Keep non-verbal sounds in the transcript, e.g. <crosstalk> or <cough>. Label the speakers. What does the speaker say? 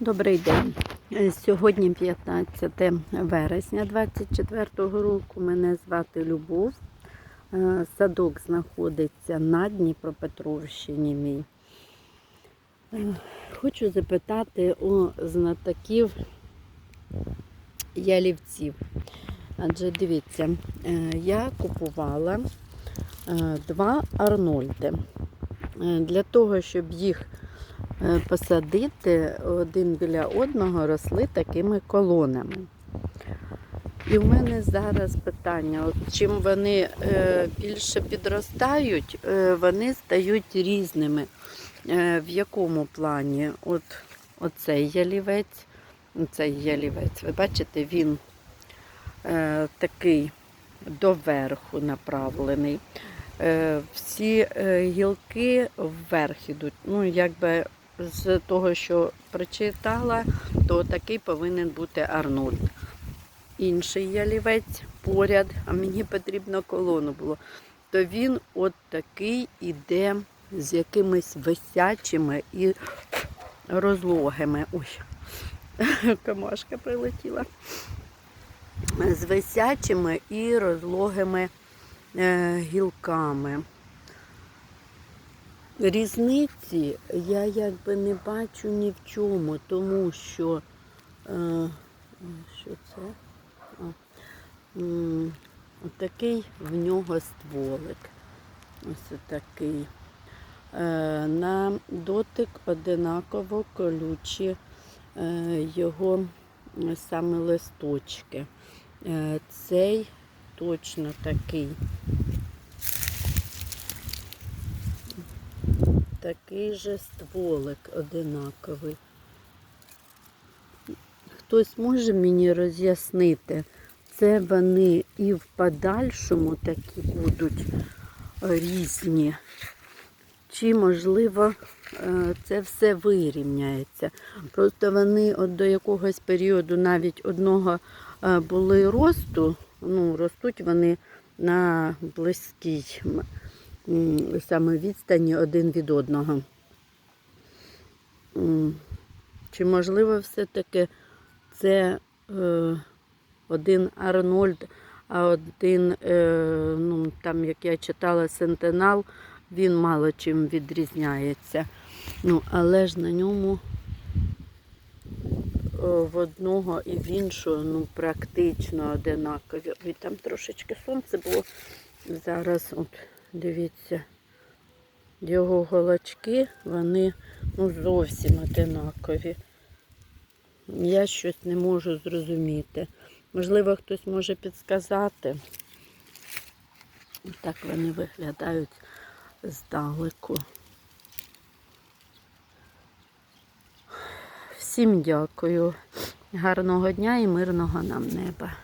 Speaker 1: Добрий день. Е, Сьогодні 15 вересня 24 року. Мене звати Любов. Е, Садок знаходиться на Дніпропетровщині. Мій. Е, Хочу запитати у знатоків ялівців. Адже дивіться, я купувала два Арнольди. Для того, щоб їх посадити один біля одного росли такими колонами. І в мене зараз питання: от чим вони е, більше підростають, е, вони стають різними. Е, в якому плані? От оцей ялівець, цей ялівець, ви бачите, він е, такий доверху направлений. Е, всі е, гілки вверх ідуть. Ну, якби з того, що прочитала, то такий повинен бути Арнольд. Інший ялівець поряд, а мені потрібно колону було. То він от такий іде з якимись висячими і розлогими. Ой, <laughs> камашка прилетіла. З висячими і розлогими е, гілками. Різниці я якби не бачу ні в чому, тому що е, що це? А, м, Отакий в нього стволик. Ось такий. Е, на дотик одинаково колючі е, його е, саме листочки. Е, цей точно такий. Такий же стволик одинаковий. Хтось може мені роз'яснити, це вони і в подальшому такі будуть різні, чи, можливо, е, це все вирівняється. Просто вони от до якогось періоду навіть одного е, були росту, ну, ростуть вони на близькій саме відстані один від одного. Чи можливо все-таки це е, один Арнольд, а один, е, ну, там, як я читала, Сентенал, він мало чим відрізняється. Ну, але ж на ньому о, в одного і в іншого ну, практично одинакові. Ой, там трошечки сонце було. Зараз, от, дивіться, його голочки, вони ну, зовсім одинакові. Я щось не можу зрозуміти. Можливо, хтось може підсказати. Так вони виглядають здалеку. Всім дякую. Гарного дня і мирного нам неба.